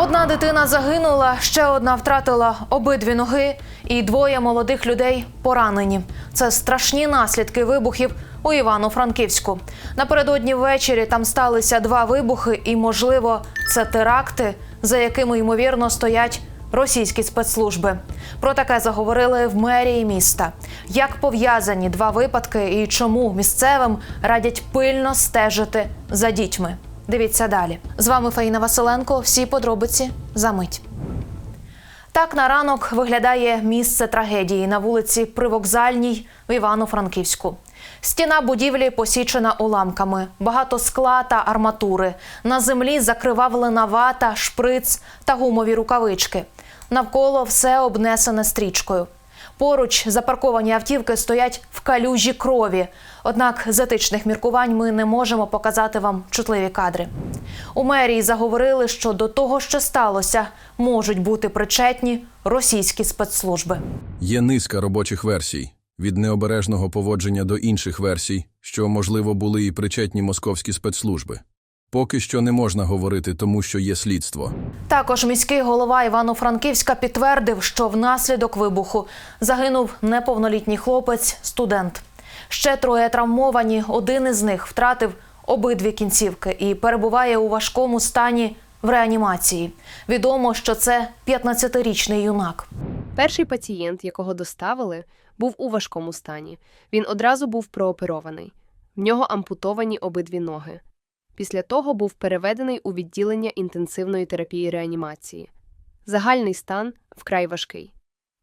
Одна дитина загинула, ще одна втратила обидві ноги, і двоє молодих людей поранені. Це страшні наслідки вибухів у Івано-Франківську. Напередодні ввечері там сталися два вибухи, і, можливо, це теракти, за якими ймовірно стоять російські спецслужби. Про таке заговорили в мерії міста. Як пов'язані два випадки і чому місцевим радять пильно стежити за дітьми? Дивіться далі. З вами Фаїна Василенко. Всі подробиці за мить. Так на ранок виглядає місце трагедії на вулиці Привокзальній в Івано-Франківську. Стіна будівлі посічена уламками, багато скла та арматури. На землі закривавлена вата, шприц та гумові рукавички. Навколо все обнесене стрічкою. Поруч запарковані автівки стоять в калюжі крові. Однак з етичних міркувань ми не можемо показати вам чутливі кадри. У мерії заговорили, що до того, що сталося, можуть бути причетні російські спецслужби. Є низка робочих версій від необережного поводження до інших версій, що, можливо, були і причетні московські спецслужби. Поки що не можна говорити, тому що є слідство. Також міський голова Івано-Франківська підтвердив, що внаслідок вибуху загинув неповнолітній хлопець, студент. Ще троє травмовані. Один із них втратив обидві кінцівки і перебуває у важкому стані в реанімації. Відомо, що це 15-річний юнак. Перший пацієнт, якого доставили, був у важкому стані. Він одразу був прооперований. В нього ампутовані обидві ноги. Після того був переведений у відділення інтенсивної терапії реанімації. Загальний стан вкрай важкий.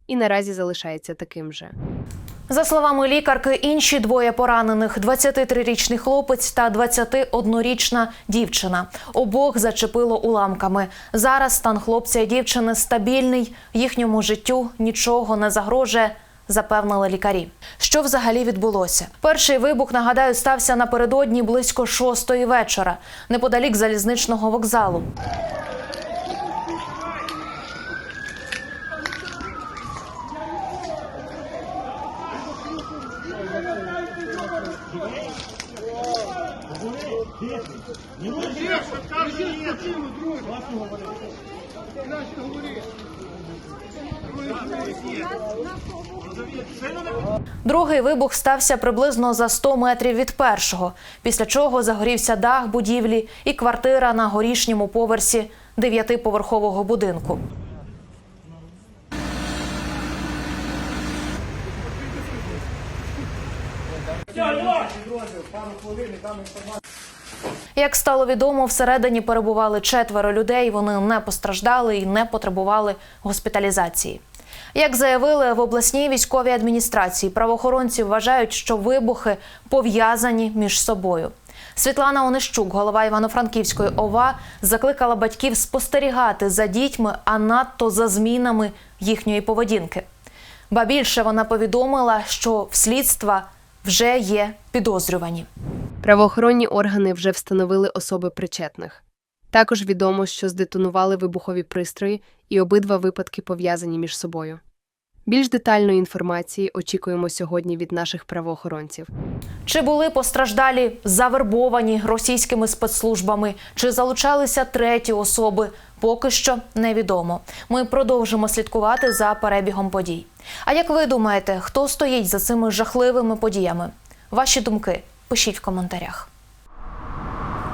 І наразі залишається таким же. За словами лікарки, інші двоє поранених 23-річний хлопець та 21-річна дівчина. Обох зачепило уламками. Зараз стан хлопця і дівчини стабільний, їхньому життю нічого не загрожує. Запевнили лікарі. Що взагалі відбулося? Перший вибух, нагадаю, стався напередодні близько шостої вечора, неподалік залізничного вокзалу. Другий вибух стався приблизно за 100 метрів від першого, після чого загорівся дах будівлі і квартира на горішньому поверсі дев'ятиповерхового будинку. Як стало відомо, всередині перебували четверо людей. Вони не постраждали і не потребували госпіталізації. Як заявили в обласній військовій адміністрації, правоохоронці вважають, що вибухи пов'язані між собою. Світлана Онищук, голова Івано-Франківської ОВА, закликала батьків спостерігати за дітьми, а надто за змінами їхньої поведінки. Ба більше вона повідомила, що в слідства вже є підозрювані. Правоохоронні органи вже встановили особи причетних. Також відомо, що здетонували вибухові пристрої, і обидва випадки пов'язані між собою. Більш детальної інформації очікуємо сьогодні від наших правоохоронців. Чи були постраждалі завербовані російськими спецслужбами, чи залучалися треті особи, поки що невідомо. Ми продовжимо слідкувати за перебігом подій. А як ви думаєте, хто стоїть за цими жахливими подіями? Ваші думки пишіть в коментарях.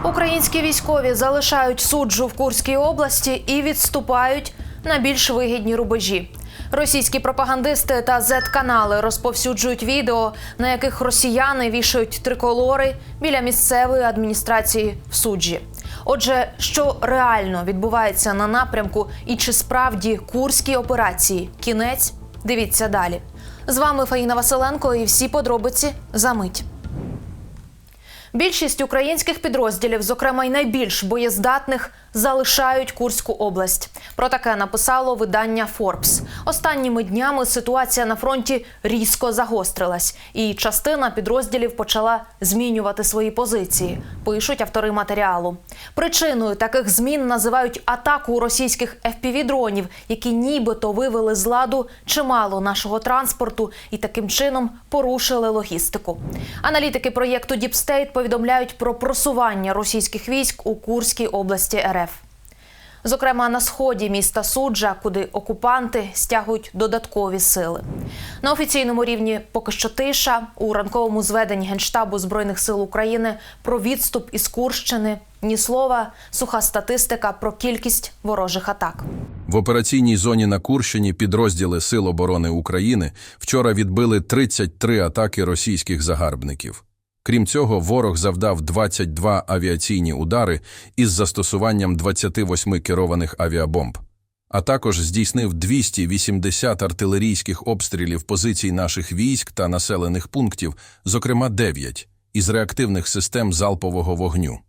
Українські військові залишають суджу в Курській області і відступають на більш вигідні рубежі. Російські пропагандисти та зет-канали розповсюджують відео, на яких росіяни вішають триколори біля місцевої адміністрації в суджі. Отже, що реально відбувається на напрямку і чи справді курські операції? Кінець? Дивіться далі. З вами Фаїна Василенко і всі подробиці за мить. Більшість українських підрозділів, зокрема й найбільш боєздатних, залишають Курську область. Про таке написало видання Forbes. Останніми днями ситуація на фронті різко загострилась, і частина підрозділів почала змінювати свої позиції. Пишуть автори матеріалу. Причиною таких змін називають атаку російських FPV-дронів, які нібито вивели з ладу чимало нашого транспорту і таким чином порушили логістику. Аналітики проєкту State повідомляють про просування російських військ у Курській області РФ. Зокрема, на сході міста Суджа, куди окупанти стягують додаткові сили. На офіційному рівні поки що тиша у ранковому зведенні Генштабу Збройних сил України про відступ із Курщини. Ні слова, суха статистика про кількість ворожих атак. В операційній зоні на Курщині підрозділи Сил оборони України вчора відбили 33 атаки російських загарбників. Крім цього, ворог завдав 22 авіаційні удари із застосуванням 28 керованих авіабомб, а також здійснив 280 артилерійських обстрілів позицій наших військ та населених пунктів, зокрема 9 із реактивних систем залпового вогню.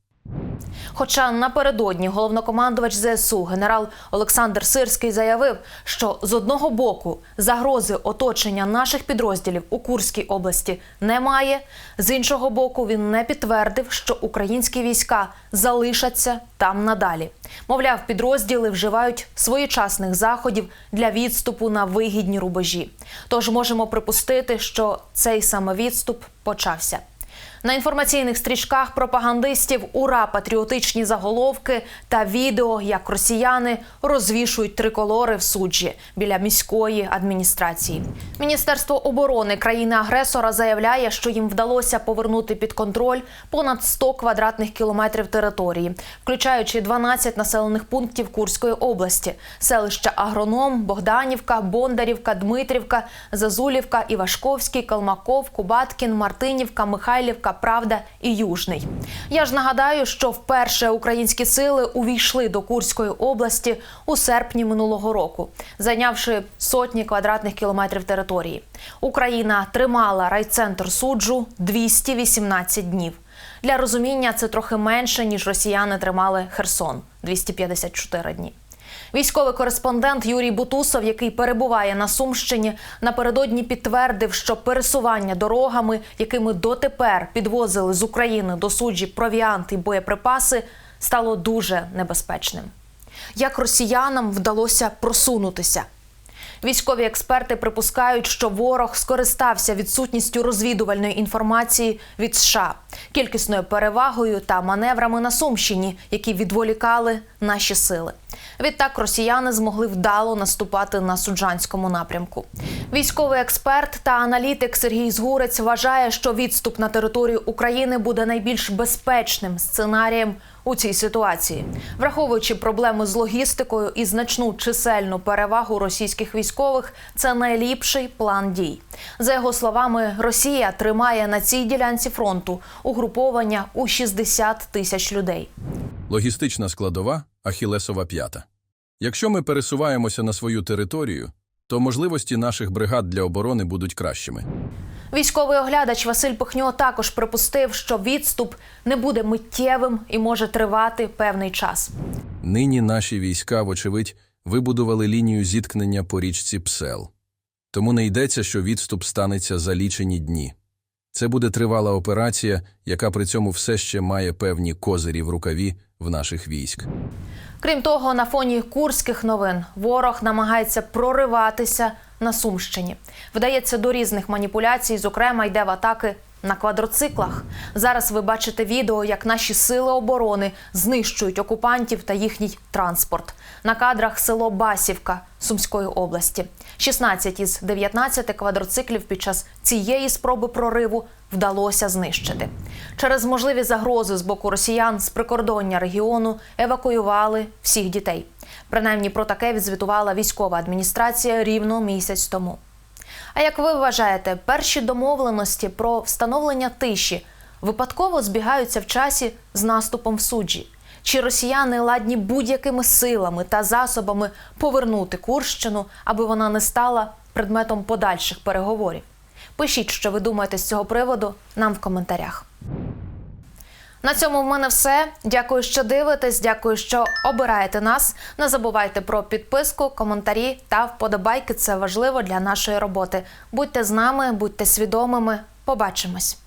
Хоча напередодні головнокомандувач ЗСУ генерал Олександр Сирський заявив, що з одного боку загрози оточення наших підрозділів у Курській області немає, з іншого боку, він не підтвердив, що українські війська залишаться там надалі. Мовляв, підрозділи вживають своєчасних заходів для відступу на вигідні рубежі. Тож можемо припустити, що цей саме відступ почався. На інформаційних стрічках пропагандистів ура патріотичні заголовки та відео, як росіяни розвішують триколори в суджі біля міської адміністрації. Міністерство оборони країни-агресора заявляє, що їм вдалося повернути під контроль понад 100 квадратних кілометрів території, включаючи 12 населених пунктів Курської області: селища Агроном, Богданівка, Бондарівка, Дмитрівка, Зазулівка, Івашковський, Калмаков, Кубаткін, Мартинівка, Михайлівка, Правда і Южний. Я ж нагадаю, що вперше українські сили увійшли до Курської області у серпні минулого року, зайнявши сотні квадратних кілометрів території. Україна тримала райцентр суджу 218 днів. Для розуміння це трохи менше ніж росіяни тримали Херсон 254 дні. Військовий кореспондент Юрій Бутусов, який перебуває на Сумщині, напередодні підтвердив, що пересування дорогами, якими дотепер підвозили з України до суджі провіант і боєприпаси, стало дуже небезпечним. Як росіянам вдалося просунутися? Військові експерти припускають, що ворог скористався відсутністю розвідувальної інформації від США, кількісною перевагою та маневрами на Сумщині, які відволікали наші сили. Відтак росіяни змогли вдало наступати на суджанському напрямку. Військовий експерт та аналітик Сергій Згурець вважає, що відступ на територію України буде найбільш безпечним сценарієм у цій ситуації, враховуючи проблеми з логістикою і значну чисельну перевагу російських військових, це найліпший план дій. За його словами, Росія тримає на цій ділянці фронту угруповання у 60 тисяч людей. Логістична складова Ахілесова п'ята. Якщо ми пересуваємося на свою територію, то можливості наших бригад для оборони будуть кращими. Військовий оглядач Василь Пихньо також припустив, що відступ не буде миттєвим і може тривати певний час. Нині наші війська, вочевидь, вибудували лінію зіткнення по річці Псел. Тому не йдеться, що відступ станеться за лічені дні. Це буде тривала операція, яка при цьому все ще має певні козирі в рукаві в наших військ. Крім того, на фоні курських новин ворог намагається прориватися на Сумщині. Вдається до різних маніпуляцій, зокрема, йде в атаки на квадроциклах. Зараз ви бачите відео, як наші сили оборони знищують окупантів та їхній транспорт. На кадрах село Басівка Сумської області. 16 із 19 квадроциклів під час цієї спроби прориву вдалося знищити. Через можливі загрози з боку росіян з прикордоння регіону евакуювали всіх дітей. Принаймні про таке відзвітувала військова адміністрація рівно місяць тому. А як ви вважаєте, перші домовленості про встановлення тиші випадково збігаються в часі з наступом в суджі? Чи росіяни ладні будь-якими силами та засобами повернути Курщину, аби вона не стала предметом подальших переговорів? Пишіть, що ви думаєте з цього приводу нам в коментарях. На цьому в мене все. Дякую, що дивитесь. Дякую, що обираєте нас. Не забувайте про підписку, коментарі та вподобайки. Це важливо для нашої роботи. Будьте з нами, будьте свідомими. Побачимось.